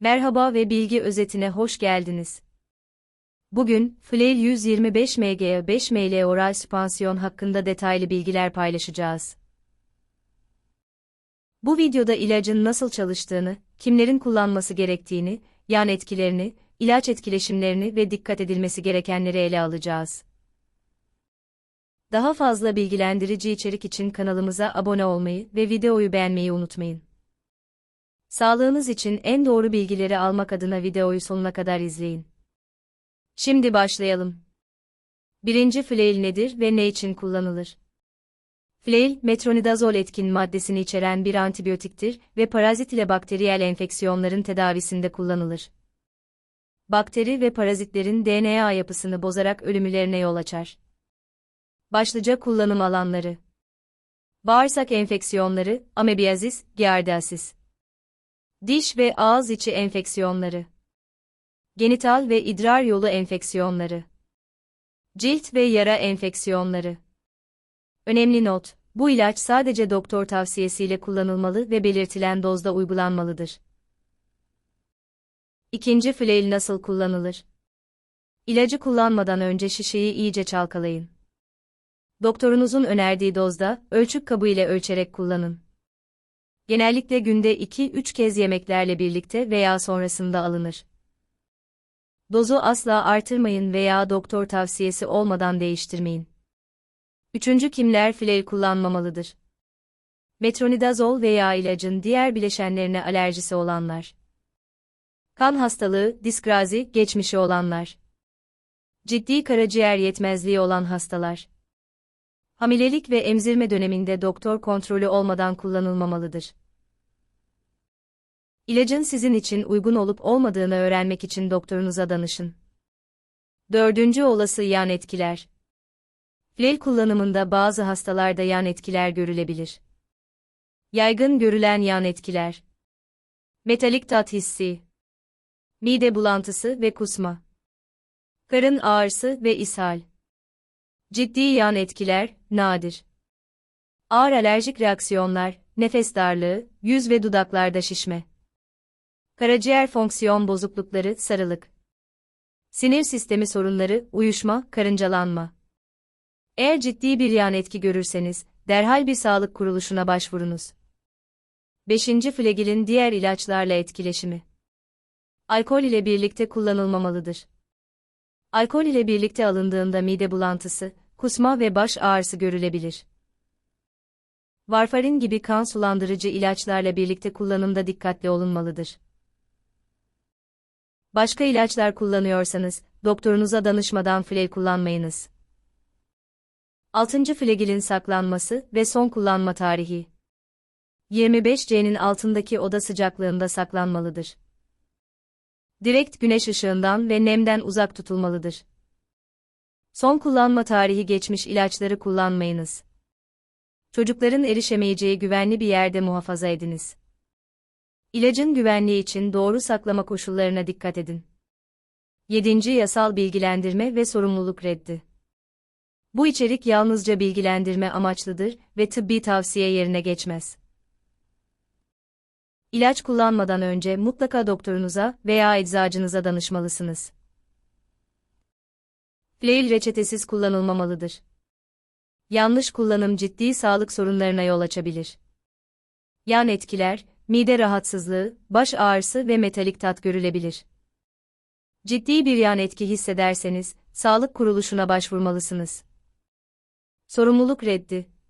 Merhaba ve bilgi özetine hoş geldiniz. Bugün, Flail 125 mg 5 ml oral süspansiyon hakkında detaylı bilgiler paylaşacağız. Bu videoda ilacın nasıl çalıştığını, kimlerin kullanması gerektiğini, yan etkilerini, ilaç etkileşimlerini ve dikkat edilmesi gerekenleri ele alacağız. Daha fazla bilgilendirici içerik için kanalımıza abone olmayı ve videoyu beğenmeyi unutmayın. Sağlığınız için en doğru bilgileri almak adına videoyu sonuna kadar izleyin. Şimdi başlayalım. Birinci flail nedir ve ne için kullanılır? Flail, metronidazol etkin maddesini içeren bir antibiyotiktir ve parazit ile bakteriyel enfeksiyonların tedavisinde kullanılır. Bakteri ve parazitlerin DNA yapısını bozarak ölümlerine yol açar. Başlıca kullanım alanları Bağırsak enfeksiyonları, amebiyazis, giardiasis. Diş ve ağız içi enfeksiyonları. Genital ve idrar yolu enfeksiyonları. Cilt ve yara enfeksiyonları. Önemli not, bu ilaç sadece doktor tavsiyesiyle kullanılmalı ve belirtilen dozda uygulanmalıdır. İkinci flail nasıl kullanılır? İlacı kullanmadan önce şişeyi iyice çalkalayın. Doktorunuzun önerdiği dozda, ölçük kabı ile ölçerek kullanın. Genellikle günde 2-3 kez yemeklerle birlikte veya sonrasında alınır. Dozu asla artırmayın veya doktor tavsiyesi olmadan değiştirmeyin. Üçüncü kimler flail kullanmamalıdır? Metronidazol veya ilacın diğer bileşenlerine alerjisi olanlar. Kan hastalığı, diskrazi, geçmişi olanlar. Ciddi karaciğer yetmezliği olan hastalar. Hamilelik ve emzirme döneminde doktor kontrolü olmadan kullanılmamalıdır. İlacın sizin için uygun olup olmadığını öğrenmek için doktorunuza danışın. Dördüncü olası yan etkiler. Flel kullanımında bazı hastalarda yan etkiler görülebilir. Yaygın görülen yan etkiler. Metalik tat hissi. Mide bulantısı ve kusma. Karın ağrısı ve ishal. Ciddi yan etkiler, nadir. Ağır alerjik reaksiyonlar, nefes darlığı, yüz ve dudaklarda şişme. Karaciğer fonksiyon bozuklukları, sarılık. Sinir sistemi sorunları, uyuşma, karıncalanma. Eğer ciddi bir yan etki görürseniz, derhal bir sağlık kuruluşuna başvurunuz. 5. Flegilin diğer ilaçlarla etkileşimi. Alkol ile birlikte kullanılmamalıdır. Alkol ile birlikte alındığında mide bulantısı, kusma ve baş ağrısı görülebilir. Varfarin gibi kan sulandırıcı ilaçlarla birlikte kullanımda dikkatli olunmalıdır. Başka ilaçlar kullanıyorsanız, doktorunuza danışmadan flail kullanmayınız. 6. Flegilin saklanması ve son kullanma tarihi. 25C'nin altındaki oda sıcaklığında saklanmalıdır direkt güneş ışığından ve nemden uzak tutulmalıdır. Son kullanma tarihi geçmiş ilaçları kullanmayınız. Çocukların erişemeyeceği güvenli bir yerde muhafaza ediniz. İlacın güvenliği için doğru saklama koşullarına dikkat edin. 7. Yasal bilgilendirme ve sorumluluk reddi. Bu içerik yalnızca bilgilendirme amaçlıdır ve tıbbi tavsiye yerine geçmez. İlaç kullanmadan önce mutlaka doktorunuza veya eczacınıza danışmalısınız. Flail reçetesiz kullanılmamalıdır. Yanlış kullanım ciddi sağlık sorunlarına yol açabilir. Yan etkiler, mide rahatsızlığı, baş ağrısı ve metalik tat görülebilir. Ciddi bir yan etki hissederseniz, sağlık kuruluşuna başvurmalısınız. Sorumluluk reddi